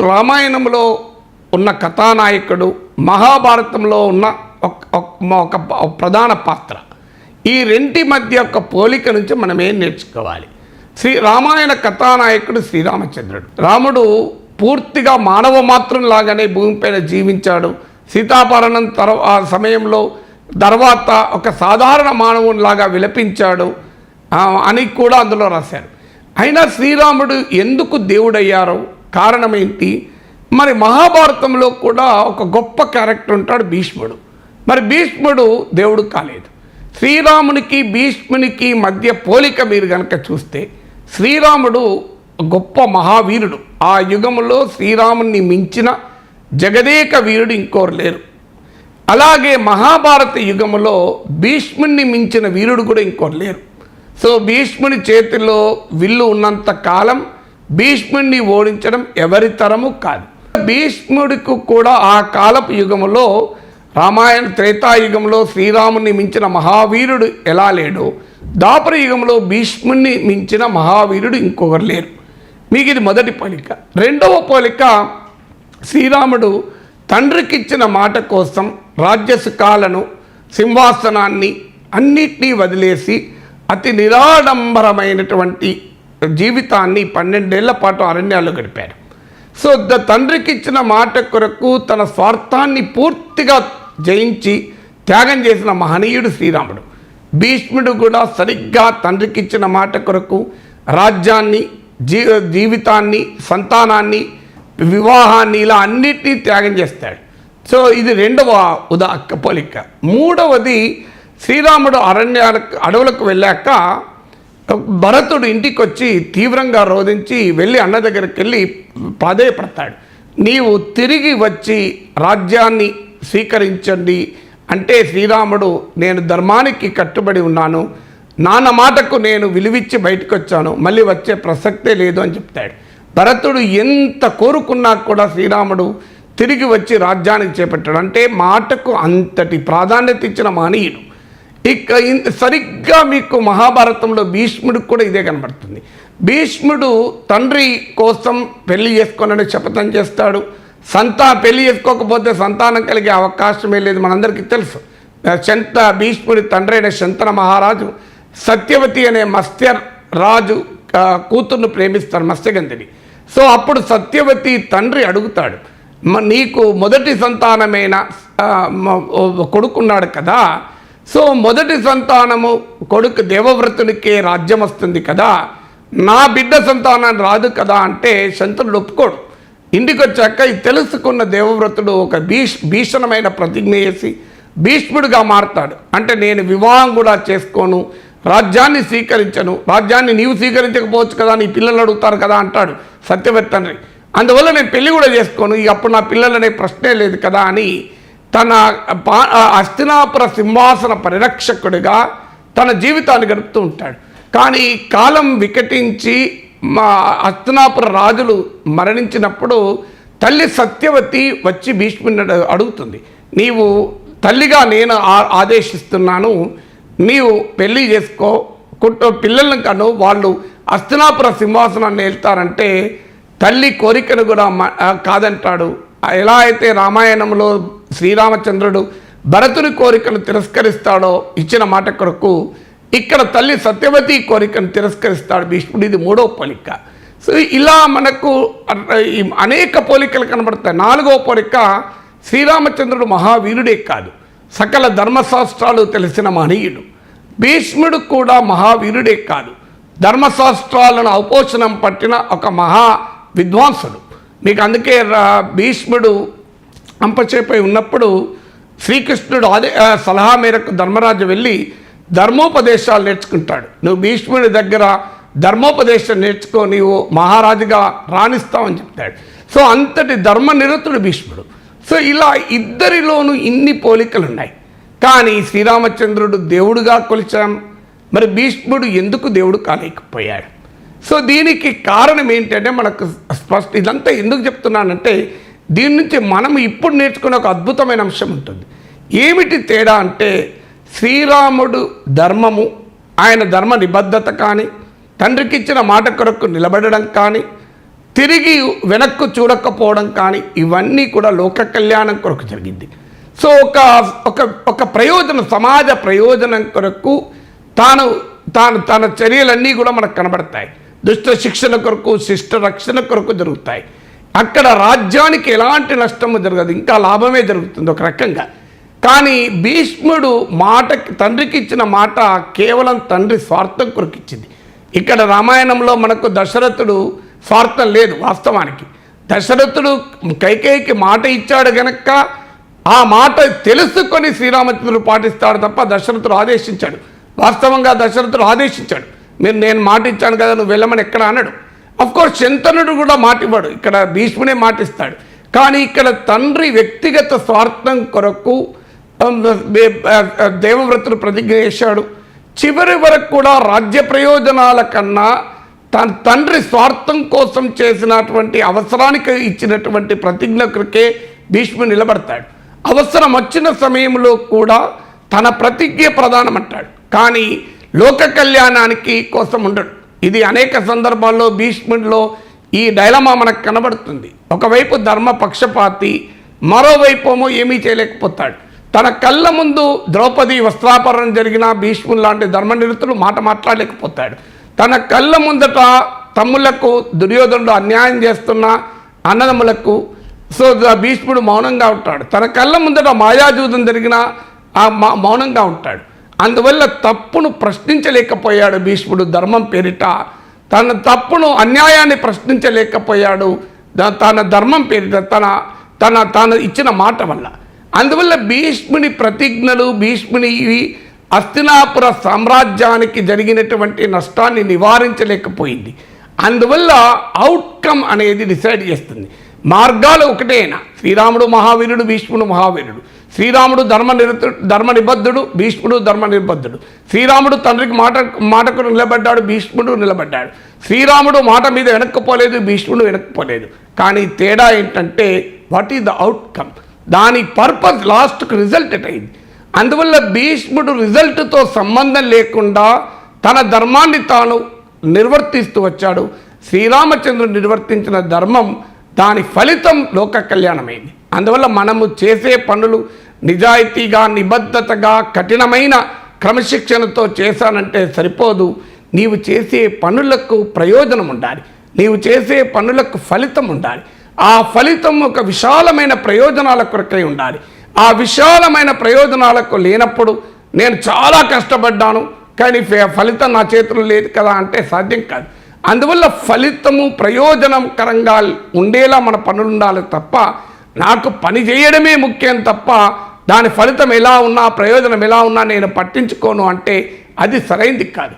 రామాయణంలో ఉన్న కథానాయకుడు మహాభారతంలో ఉన్న ఒక- ఒక ఒక ప్రధాన పాత్ర. ఈ రెంటి మధ్య ఒక పోలిక నుంచి మనం ఏం నేర్చుకోవాలి. శ్రీ రామాయణ కథానాయకుడు శ్రీరామచంద్రుడు. రాముడు పూర్తిగా మానవ మాత్రం లాగానే భూమిపైన జీవించాడు. సీతాపహరణం తర్వా సమయంలో తర్వాత ఒక సాధారణ మానవునిలాగా విలపించాడు. అని కూడా అందులో రాశారు. అయినా శ్రీరాముడు ఎందుకు దేవుడయ్యారో? కారణం ఏంటి మరి మహాభారతంలో కూడా ఒక గొప్ప క్యారెక్టర్ ఉంటాడు భీష్ముడు. మరి భీష్ముడు దేవుడు కాలేదు. శ్రీరామునికి భీష్మునికి మధ్య పోలిక మీరు కనుక చూస్తే శ్రీరాముడు గొప్ప మహావీరుడు. ఆ యుగంలో శ్రీరాముని మించిన జగదేక వీరుడు ఇంకోరు లేరు. అలాగే మహాభారత యుగములో భీష్ముని మించిన వీరుడు కూడా ఇంకోరు లేరు. సో భీష్ముని చేతిలో విల్లు ఉన్నంత కాలం భీష్ముడిని ఓడించడం ఎవరి తరము కాదు. భీష్ముడికి కూడా ఆ కాలపు యుగములో రామాయణ త్రేతాయుగంలో శ్రీరాముని మించిన మహావీరుడు ఎలా లేడు? దాపర యుగంలో భీష్ముణ్ణి మించిన మహావీరుడు ఇంకొకరు లేరు. మీకు ఇది మొదటి పోలిక. రెండవ పోలిక శ్రీరాముడు తండ్రికిచ్చిన మాట కోసం రాజ్యసుఖాలను సింహాసనాన్ని అన్నిటినీ వదిలేసి అతి నిరాడంబరమైనటువంటి జీవితాన్ని పన్నెండేళ్ళ పాటు అరణ్యాల్లో గడిపారు. సో ద తండ్రికి ఇచ్చిన మాట కొరకు తన స్వార్థాన్ని పూర్తిగా జయించి త్యాగం చేసిన మహనీయుడు శ్రీరాముడు. భీష్ముడు కూడా సరిగ్గా తండ్రికి ఇచ్చిన మాట కొరకు రాజ్యాన్ని జీ జీవితాన్ని సంతానాన్ని వివాహాన్ని ఇలా అన్నిటినీ త్యాగం చేస్తాడు. సో ఇది రెండవ ఉదా పోలిక. మూడవది శ్రీరాముడు అరణ్యాలకు అడవులకు వెళ్ళాక భరతుడు ఇంటికి వచ్చి తీవ్రంగా రోధించి వెళ్ళి అన్న దగ్గరికి వెళ్ళి ప్రాధేయపడతాడు నీవు తిరిగి వచ్చి రాజ్యాన్ని స్వీకరించండి అంటే శ్రీరాముడు నేను ధర్మానికి కట్టుబడి ఉన్నాను. నాన్న మాటకు నేను విలువిచ్చి బయటకు వచ్చాను మళ్ళీ వచ్చే ప్రసక్తే లేదు అని చెప్తాడు. భరతుడు ఎంత కోరుకున్నా కూడా శ్రీరాముడు తిరిగి వచ్చి రాజ్యానికి చేపట్టాడు. అంటే మాటకు అంతటి ప్రాధాన్యత ఇచ్చిన మానీయుడు. ఇక సరిగ్గా మీకు మహాభారతంలో భీష్ముడికి కూడా ఇదే కనబడుతుంది. భీష్ముడు తండ్రి కోసం పెళ్ళి చేసుకోనని శపథం చేస్తాడు. సంతా పెళ్ళి చేసుకోకపోతే సంతానం కలిగే అవకాశమే లేదు మనందరికీ తెలుసు. శంత భీష్ముడి తండ్రి అయిన శంతన మహారాజు సత్యవతి అనే మత్స్య రాజు కూతుర్ను ప్రేమిస్తాడు మత్స్యగంధిని. సో అప్పుడు సత్యవతి తండ్రి అడుగుతాడు నీకు మొదటి సంతానమైన కొడుకున్నాడు కదా సో మొదటి సంతానము కొడుకు దేవవ్రతునికే రాజ్యం వస్తుంది కదా. నా బిడ్డ సంతానం రాదు కదా అంటే శంతనుడు ఒప్పుకోడు. ఇంటికి వచ్చాక ఇది తెలుసుకున్న దేవవ్రతుడు ఒక భీష్ భీషణమైన ప్రతిజ్ఞ చేసి భీష్ముడిగా మారతాడు. అంటే నేను వివాహం కూడా చేసుకోను రాజ్యాన్ని స్వీకరించను రాజ్యాన్ని నీవు స్వీకరించకపోవచ్చు కదా నీ పిల్లలు అడుగుతారు కదా అంటాడు సత్యవత్తండ్రి అందువల్ల నేను పెళ్ళి కూడా చేసుకోను ఇక అప్పుడు నా పిల్లలనే ప్రశ్నే లేదు కదా అని తన పా అస్తినాపుర సింహాసన పరిరక్షకుడిగా తన జీవితాన్ని గడుపుతూ ఉంటాడు. కానీ కాలం వికటించి మా అస్తినాపుర రాజులు మరణించినప్పుడు తల్లి సత్యవతి వచ్చి భీష్ముని అడుగుతుంది. నీవు తల్లిగా నేను ఆ- ఆదేశిస్తున్నాను. నీవు పెళ్ళి చేసుకో. కుట్టు పిల్లలను కను. వాళ్ళు అస్తినాపుర సింహాసనాన్ని వెళ్తారంటే తల్లి కోరికను కూడా కాదంటాడు ఎలా అయితే రామాయణంలో శ్రీరామచంద్రుడు భరతుని కోరికను తిరస్కరిస్తాడో ఇచ్చిన మాట కొరకు ఇక్కడ తల్లి సత్యవతి కోరికను తిరస్కరిస్తాడు భీష్ముడు. ఇది మూడో పోలిక. సో ఇలా మనకు ఈ అనేక పోలికలు కనబడతాయి. నాలుగో పోలిక శ్రీరామచంద్రుడు మహావీరుడే కాదు. సకల ధర్మశాస్త్రాలు తెలిసిన మహనీయుడు. భీష్ముడు కూడా మహావీరుడే కాదు. ధర్మశాస్త్రాలను ఔపోషణం పట్టిన ఒక మహా విద్వాంసుడు. మీకు అందుకే రా- భీష్ముడు అంపచేపై ఉన్నప్పుడు శ్రీకృష్ణుడు అదే సలహా మేరకు ధర్మరాజు వెళ్ళి ధర్మోపదేశాలు నేర్చుకుంటాడు. నువ్వు భీష్ముడి దగ్గర ధర్మోపదేశం నేర్చుకో నీవు మహారాజుగా రాణిస్తావని చెప్తాడు. సో అంతటి ధర్మ నిరతుడు భీష్ముడు. సో ఇలా ఇద్దరిలోనూ ఇన్ని పోలికలు ఉన్నాయి కానీ శ్రీరామచంద్రుడు దేవుడుగా కొలిచాం. మరి భీష్ముడు ఎందుకు దేవుడు కాలేకపోయాడు? సో దీనికి కారణం ఏంటంటే మనకు స్పష్ట ఇదంతా ఎందుకు చెప్తున్నానంటే దీని నుంచి మనం ఇప్పుడు నేర్చుకునే ఒక అద్భుతమైన అంశం ఉంటుంది. ఏమిటి తేడా అంటే శ్రీరాముడు ధర్మము ఆయన ధర్మ నిబద్ధత కానీ తండ్రికి ఇచ్చిన మాట కొరకు నిలబడడం కానీ తిరిగి వెనక్కు చూడకపోవడం కానీ ఇవన్నీ కూడా లోక కళ్యాణం కొరకు జరిగింది. సో ఒక ఒక ఒక ప్రయోజనం సమాజ ప్రయోజనం కొరకు తాను తాను తన చర్యలన్నీ కూడా మనకు కనబడతాయి. దుష్ట శిక్షణ కొరకు శిష్ట రక్షణ కొరకు జరుగుతాయి. అక్కడ రాజ్యానికి ఎలాంటి నష్టము జరగదు ఇంకా లాభమే జరుగుతుంది ఒక రకంగా. కానీ భీష్ముడు మాటకి తండ్రికి ఇచ్చిన మాట కేవలం తండ్రి స్వార్థం కొరకు ఇచ్చింది. ఇక్కడ రామాయణంలో మనకు దశరథుడు స్వార్థం లేదు వాస్తవానికి. దశరథుడు కైకేయికి మాట ఇచ్చాడు గనక ఆ మాట తెలుసుకొని శ్రీరామచంద్రుడు పాటిస్తాడు తప్ప దశరథుడు ఆదేశించాడు. వాస్తవంగా దశరథుడు ఆదేశించాడు. మీరు నేను మాట ఇచ్చాను కదా నువ్వు వెళ్ళమని ఎక్కడ అన్నాడు అఫ్కోర్స్ శంతనుడు కూడా మాటివాడు ఇక్కడ భీష్ముడే మాటిస్తాడు కానీ ఇక్కడ తండ్రి వ్యక్తిగత స్వార్థం కొరకు దేవవ్రతుడు ప్రతిజ్ఞ చేశాడు. చివరి వరకు కూడా రాజ్య ప్రయోజనాల కన్నా తన తండ్రి స్వార్థం కోసం చేసినటువంటి అవసరానికి ఇచ్చినటువంటి ప్రతిజ్ఞ కొరకే భీష్ముడు నిలబడతాడు. అవసరం వచ్చిన సమయంలో కూడా తన ప్రతిజ్ఞ ప్రధానమంటాడు. కానీ లోక కళ్యాణానికి కోసం ఉండడు. ఇది అనేక సందర్భాల్లో భీష్ముడిలో ఈ డైలమా మనకు కనబడుతుంది. ఒకవైపు ధర్మ పక్షపాతి మరోవైపు ఏమో ఏమీ చేయలేకపోతాడు. తన కళ్ళ ముందు ద్రౌపది వస్త్రాపరణ జరిగిన భీష్ముడు లాంటి ధర్మనిరతుడు మాట మాట్లాడలేకపోతాడు. తన కళ్ళ ముందట తమ్ములకు దుర్యోధనుడు అన్యాయం చేస్తున్న అన్నదమ్ములకు సో భీష్ముడు మౌనంగా ఉంటాడు. తన కళ్ళ ముందట మాయాజూదం జరిగిన ఆ మౌనంగా ఉంటాడు. అందువల్ల తప్పును ప్రశ్నించలేకపోయాడు భీష్ముడు ధర్మం పేరిట. తన తప్పును అన్యాయాన్ని ప్రశ్నించలేకపోయాడు. తన ధర్మం పేరిట తన తన తాను ఇచ్చిన మాట వల్ల. అందువల్ల భీష్ముని ప్రతిజ్ఞలు భీష్ముని అస్తినాపుర సామ్రాజ్యానికి జరిగినటువంటి నష్టాన్ని నివారించలేకపోయింది. అందువల్ల అవుట్కమ్ అనేది డిసైడ్ చేస్తుంది. మార్గాలు ఒకటేనా? శ్రీరాముడు మహావీరుడు భీష్ముడు మహావీరుడు. శ్రీరాముడు ధర్మ నిరతు ధర్మ నిబద్ధుడు భీష్ముడు ధర్మ నిబద్ధుడు. శ్రీరాముడు తండ్రికి మాట మాటకు నిలబడ్డాడు భీష్ముడు నిలబడ్డాడు. శ్రీరాముడు మాట మీద వెనక్కపోలేదు భీష్ముడు వెనక్కపోలేదు. కానీ తేడా ఏంటంటే వాట్ ఈస్ ద అవుట్కమ్ దాని పర్పస్ లాస్ట్కు రిజల్ట్ అయింది అందువల్ల భీష్ముడు రిజల్ట్తో సంబంధం లేకుండా తన ధర్మాన్ని తాను నిర్వర్తిస్తూ వచ్చాడు. శ్రీరామచంద్రుడు నిర్వర్తించిన ధర్మం దాని ఫలితం లోక కళ్యాణమైంది. అందువల్ల మనము చేసే పనులు నిజాయితీగా నిబద్ధతగా కఠినమైన క్రమశిక్షణతో చేశానంటే సరిపోదు. నీవు చేసే పనులకు ప్రయోజనం ఉండాలి. నీవు చేసే పనులకు ఫలితం ఉండాలి. ఆ ఫలితం ఒక విశాలమైన ప్రయోజనాల కొరకై ఉండాలి. ఆ విశాలమైన ప్రయోజనాలకు లేనప్పుడు నేను చాలా కష్టపడ్డాను. కానీ ఫలితం నా చేతుల్లో లేదు కదా అంటే సాధ్యం కాదు. అందువల్ల ఫలితము ప్రయోజనకరంగా ఉండేలా మన పనులు ఉండాలి తప్ప నాకు పని చేయడమే ముఖ్యం తప్ప దాని ఫలితం ఎలా ఉన్నా ప్రయోజనం ఎలా ఉన్నా నేను పట్టించుకోను అంటే అది సరైంది కాదు.